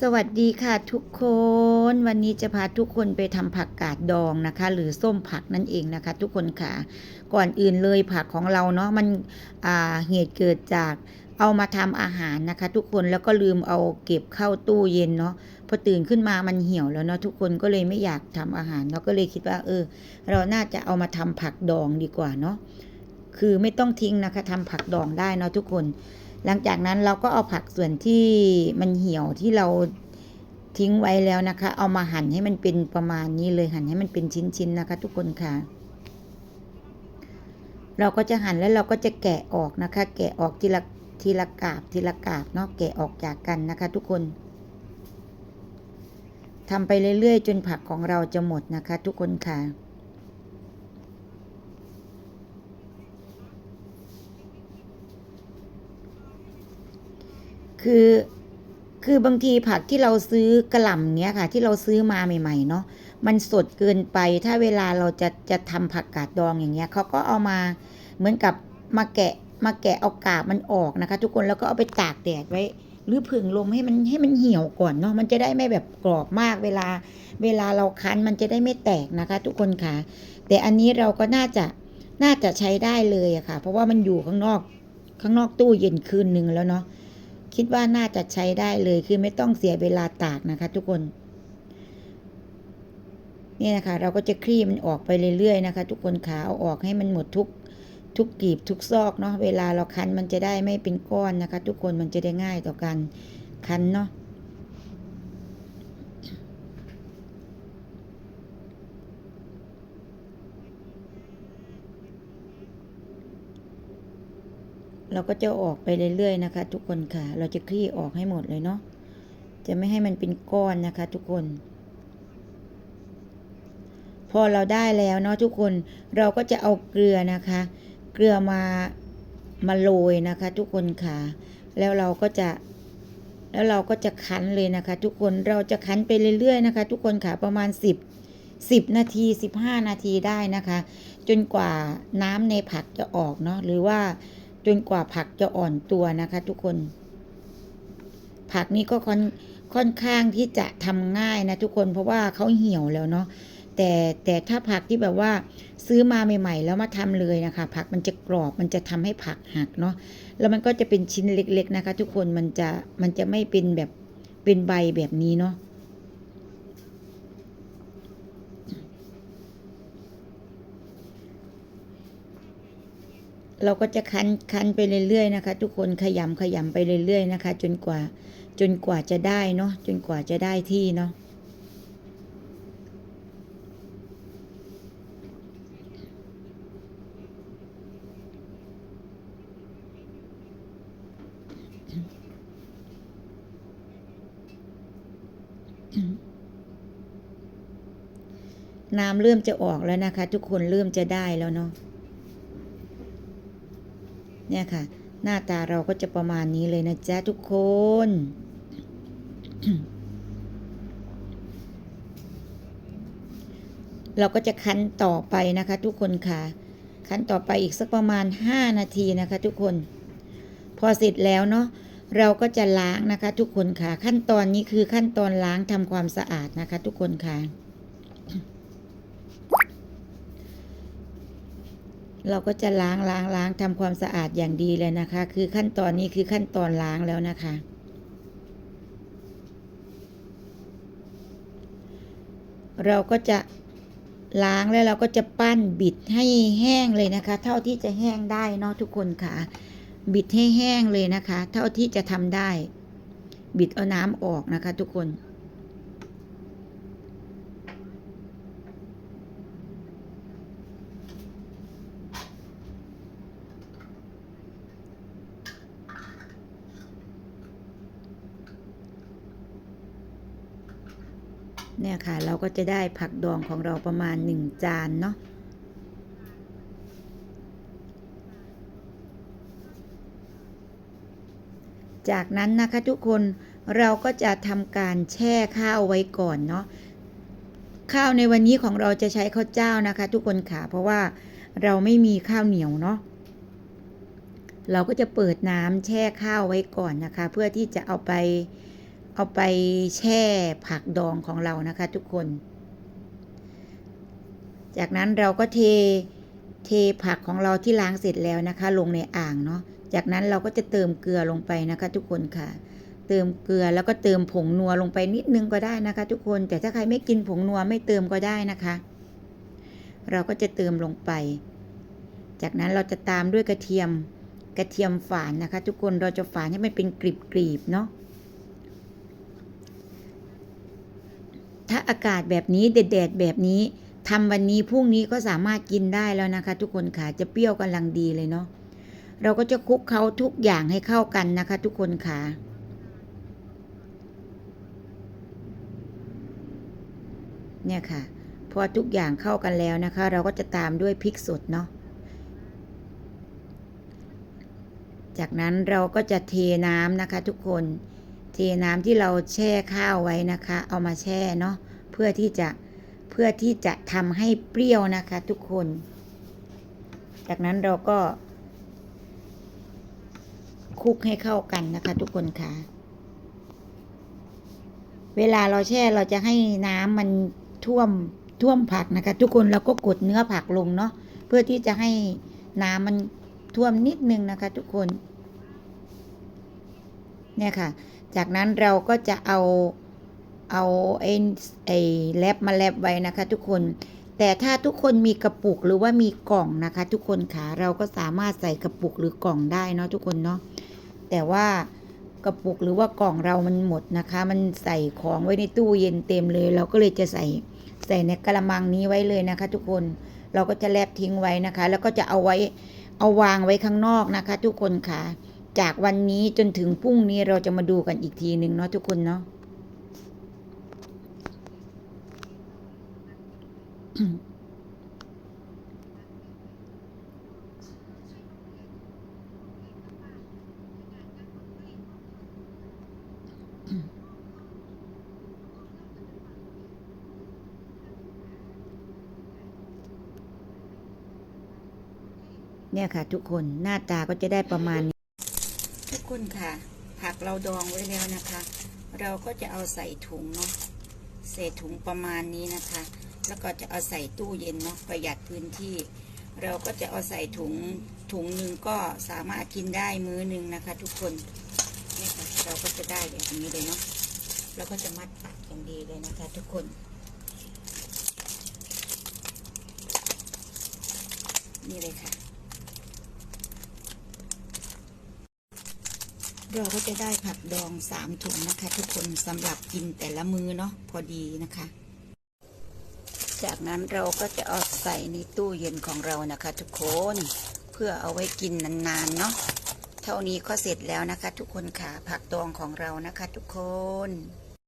สวัสดีค่ะทุกคนวันนี้จะพาทุกคนไปทำผักกาดดองนะคะ หรือส้มผักนั่นเองนะคะ ทุกคนค่ะ ก่อนอื่นเลยผักของเราเนาะมันอ่าเหตุเกิดจากเอามาทำอาหารนะคะ ทุกคนแล้วก็ลืมเอาเก็บเข้าตู้เย็นเนาะพอตื่นขึ้นมามันเหี่ยวแล้วเนาะทุกคนก็เลยไม่อยากทำอาหารเราก็เลยคิดว่า เออ เราน่าจะเอามาทำผักดองดีกว่าเนาะคือไม่ต้องทิ้งนะคะทำผักดองได้เนาะทุกคน หลังจากนั้นเราก็เอาผักส่วนที่มันเหี่ยวที่เราทิ้งไว้แล้วนะคะ เอามาหั่นให้มันเป็นประมาณนี้เลยหั่นให้มันเป็นชิ้นๆนะคะ ทุกคนค่ะ เราก็จะหั่นแล้วเราก็จะแกะออกนะคะ แกะออกทีละทีละกาบทีละกาบเนาะแกะออกจากกันนะคะ ทุกคนทำไปเรื่อยๆ จนผักของเราจะหมดนะคะ ทุกคนค่ะ คือคือบางทีผักที่เราซื้อกระหล่ำเนี้ยค่ะ ที่เราซื้อมาใหม่ๆเนาะมันสดเกินไปถ้าเวลาเราจะจะทำผักกาดดองอย่างเงี้ยเขาก็เอามาเหมือนกับมาแกะมาแกะเอากาบมันออกนะคะ ทุกคนแล้วก็เอาไปตากแดดไว้ หรือผึ่งลมให้มันให้มันเหี่ยวก่อนเนาะมันจะได้ไม่แบบกรอบมากเวลา เวลาเราคั้นมันจะได้ไม่แตกนะคะ ทุกคนค่ะ แต่อันนี้เราก็น่าจะน่าจะใช้ได้เลยอะค่ะ เพราะว่ามันอยู่ข้างนอกข้างนอกตู้เย็นคืนหนึ่งแล้วเนาะ คิดว่าน่าจะใช้ได้เลยคือไม่ต้องเสียเวลาตากนะคะ ทุกคน นี่นะคะ เราก็จะคลี่มันออกไปเรื่อยๆนะคะ ทุกคนขาเอาออกให้มันหมดทุกทุกกีบทุกซอกเนาะเวลาเราคั้นมันจะได้ไม่เป็นก้อนนะคะ ทุกคนมันจะได้ง่ายต่อการคั้นเนาะ เราก็จะออกไปเรื่อยๆนะคะ ทุกคนค่ะ เราจะคลี่ออกให้หมดเลยเนาะ จะไม่ให้มันเป็นก้อนนะคะ ทุกคน พอเราได้แล้วเนาะทุกคน เราก็จะเอาเกลือนะคะ เกลือมามาโรยนะคะ ทุกคนค่ะ แล้วเราก็จะแล้วเราก็จะคั้นเลยนะคะ ทุกคน เราจะคั้นไปเรื่อยๆนะคะ ทุกคนค่ะ ประมาณ 10 10 นาที 15 นาทีได้นะคะ จนกว่าน้ำในผักจะออกเนาะ หรือว่า จนกว่าผักจะอ่อนตัวนะคะ ทุกคน ผักนี้ก็ค่อนค่อนข้างที่จะทำง่ายนะทุกคนเพราะว่าเขาเหี่ยวแล้วเนาะแต่แต่ถ้าผักที่แบบว่าซื้อมาใหม่ๆ แล้วมาทำเลยนะคะ ผักมันจะกรอบมันจะทำให้ผักหักเนาะแล้วมันก็จะเป็นชิ้นเล็ก ๆนะคะ ทุกคนมันจะมันจะไม่เป็นแบบเป็นใบแบบนี้เนาะ เราก็จะคั้นคั้นไปเรื่อยๆนะคะ ทุกคนขยำขยำไปเรื่อยๆนะคะ จนกว่าจนกว่าจะได้เนาะจนกว่าจะได้ที่เนาะน้ำเริ่มจะออกแล้วนะคะ ทุกคนเริ่มจะได้แล้วเนาะ เนี่ยค่ะ หน้าตาเราก็จะประมาณนี้เลยนะจ๊ะทุกคน เราก็จะคั้นต่อไปนะคะ ทุกคนค่ะ คั้นต่อไปอีกสักประมาณ 5 นาทีนะคะ ทุกคน พอเสร็จแล้วเนาะเราก็จะล้างนะคะ ทุกคนค่ะ ขั้นตอนนี้คือขั้นตอนล้างทำความสะอาดนะคะ ทุกคนค่ะ เราก็จะล้างล้างล้างทำความสะอาดอย่างดีเลยนะคะ คือขั้นตอนนี้คือขั้นตอนล้างแล้วนะคะ เราก็จะล้างแล้วเราก็จะปั้นบิดให้แห้งเลยนะคะ เท่าที่จะแห้งได้เนาะทุกคนค่ะ บิดให้แห้งเลยนะคะ เท่าที่จะทำได้ บิดเอาน้ำออกนะคะ ทุกคน เนี่ยค่ะ เราก็จะได้ผักดองของเราประมาณหนึ่งจานเนาะจากนั้นนะคะทุกคนเราก็จะทำการแช่ข้าวไว้ก่อนเนาะข้าวในวันนี้ของเราจะใช้ข้าวเจ้านะคะ ทุกคนค่ะเพราะว่าเราไม่มีข้าวเหนียวเนาะเราก็จะเปิดน้ำแช่ข้าวไว้ก่อนนะคะ เพื่อที่จะเอาไป เอาไปแช่ผักดองของเรานะคะทุกคน จากนั้นเราก็เทเทผักของเราที่ล้างเสร็จแล้วนะคะ ลงในอ่างเนาะ จากนั้นเราก็จะเติมเกลือลงไปนะคะ ทุกคนค่ะ เติมเกลือแล้วก็เติมผงนัวลงไปนิดนึงก็ได้นะคะ ทุกคน แต่ถ้าใครไม่กินผงนัวไม่เติมก็ได้นะคะ เราก็จะเติมลงไป จากนั้นเราจะตามด้วยกระเทียมกระเทียมฝานนะคะ ทุกคน เราจะฝานให้มันเป็นกรีบๆเนาะ ถ้าอากาศแบบนี้แดดๆแบบนี้ทำวันนี้พรุ่งนี้ก็สามารถกินได้แล้วนะคะ ทุกคนค่ะจะเปรี้ยวกำลังดีเลยเนาะเราก็จะคลุกเคล้าทุกอย่างให้เข้ากันนะคะ ทุกคนค่ะเนี่ยค่ะ พอทุกอย่างเข้ากันแล้วนะคะ เราก็จะตามด้วยพริกสดเนาะจากนั้นเราก็จะเทน้ำนะคะ ทุกคน เทน้ำที่เราแช่ข้าวไว้นะคะ เอามาแช่เนาะเพื่อที่จะเพื่อที่จะทำให้เปรี้ยวนะคะทุกคน จากนั้นเราก็คลุกให้เข้ากันนะคะ ทุกคนค่ะ เวลาเราแช่เราจะให้น้ำมันท่วมท่วมผักนะคะ ทุกคนเราก็กดเนื้อผักลงเนาะเพื่อที่จะให้น้ำมันท่วมนิดนึงนะคะ ทุกคน เนี่ยค่ะ จากนั้นเราก็จะเอาเอาไอ้ไอ้แลบมาแลบไว้นะคะทุกคน แต่ถ้าทุกคนมีกระปุกหรือว่ามีกล่องนะคะ ทุกคนค่ะเราก็สามารถใส่กระปุกหรือกล่องได้เนาะทุกคนเนาะแต่ว่ากระปุกหรือว่ากล่องเรามันหมดนะคะ มันใส่ของไว้ในตู้เย็นเต็มเลย เราก็เลยจะใส่ใส่ในกระมังนี้ไว้เลยนะคะ ทุกคนเราก็จะแลบทิ้งไว้นะคะ แล้วก็จะเอาไว้เอาวางไว้ข้างนอกนะคะ ทุกคนค่ะ จากวันนี้จนถึงพรุ่งนี้เราจะมาดูกันอีกทีหนึ่งเนาะทุกคนเนาะเนี่ยค่ะทุกคนหน้าตาก็จะได้ประมาณนี้ คนค่ะ ผักเราดองไว้แล้วนะคะ เราก็จะเอาใส่ถุงเนาะใส่ถุงประมาณนี้นะคะ แล้วก็จะเอาใส่ตู้เย็นเนาะประหยัดพื้นที่ เราก็จะเอาใส่ถุงถุงหนึ่งก็สามารถกินได้มื้อหนึ่งนะคะ ทุกคนเนี่ค่ะเราก็จะได้แบบนี้เลยเนาะแล้วก็จะมัดปากอย่างดีเลยนะคะ ทุกคน นี่เลยค่ะ เราก็จะได้ผักดองสามถุงนะคะ ทุกคนสำหรับกินแต่ละมือเนาะพอดีนะคะ จากนั้นเราก็จะเอาใส่ในตู้เย็นของเรานะคะ ทุกคนเพื่อเอาไว้กินนานๆเนาะเท่านี้ก็เสร็จแล้วนะคะ ทุกคนค่ะผักดองของเรานะคะ ทุกคน